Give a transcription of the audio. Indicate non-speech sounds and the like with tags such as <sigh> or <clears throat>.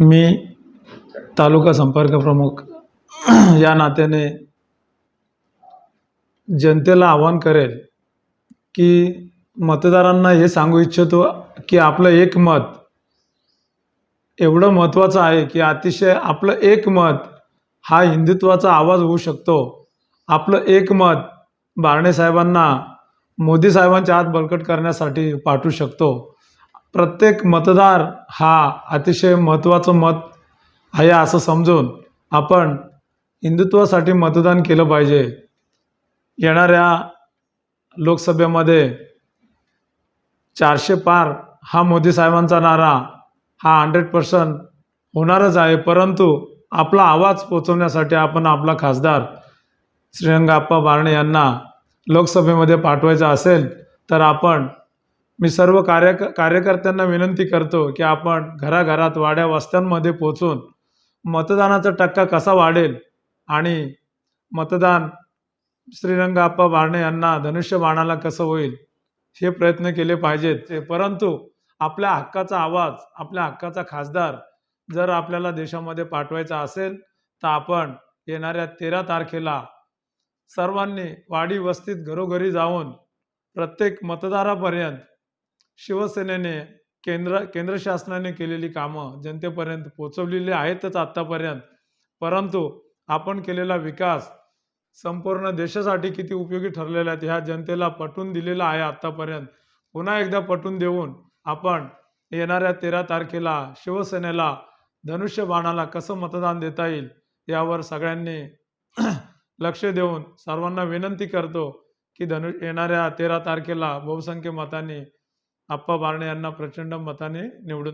मी तालुका संपर्क प्रमुख. <clears throat> या नात्याने जनतेला आवाहन करेल की मतदारांना हे सांगू इच्छितो की आपलं एक मत एवढं महत्त्वाचं आहे की अतिशय आपलं एक मत हा हिंदुत्वाचा आवाज होऊ शकतो. आपलं एक मत बारणे साहेबांना मोदी साहेबांच्या हात बळकट करण्यासाठी पाठवू शकतो. प्रत्येक मतदार हा अतिशय महत्त्वाचं मत आहे असं समजून आपण हिंदुत्वासाठी मतदान केलं पाहिजे. येणाऱ्या लोकसभेमध्ये चारशे पार हा मोदी साहेबांचा नारा हा हंड्रेड पर्सेंट होणारच आहे. परंतु आपला आवाज पोचवण्यासाठी आपण आपला खासदार श्रीरंगाप्पा बारणे यांना लोकसभेमध्ये पाठवायचा असेल तर आपण मी सर्व कार्य कार्यकर्त्यांना विनंती करतो की आपण घराघरात वाड्या वस्त्यांमध्ये पोचून मतदानाचा टक्का कसा वाढेल आणि मतदान श्रीरंगाप्पा बारणे यांना धनुष्यबाणाला कसं होईल हे प्रयत्न केले पाहिजेत. ते परंतु आपल्या हक्काचा आवाज आपल्या हक्काचा खासदार जर आपल्याला देशामध्ये पाठवायचा असेल तर आपण येणाऱ्या तेरा तारखेला सर्वांनी वाडी वस्तीत घरोघरी जाऊन प्रत्येक मतदारापर्यंत शिवसेनेने केंद्र केंद्र शासनाने केलेली कामं जनतेपर्यंत पोचवलेली आहेतच आत्तापर्यंत. परंतु आपण केलेला विकास संपूर्ण देशासाठी किती उपयोगी ठरलेला आहे ह्या जनतेला पटवून दिलेला आहे आत्तापर्यंत. पुन्हा एकदा पटवून देऊन आपण येणाऱ्या तेरा तारखेला शिवसेनेला धनुष्यबाणाला कसं मतदान देता येईल यावर सगळ्यांनी <clears throat> लक्ष देऊन सर्वांना विनंती करतो की धनु येणाऱ्या तेरा तारखेला बहुसंख्य मतांनी आप्पा बारणे यांना प्रचंड मताने निवडून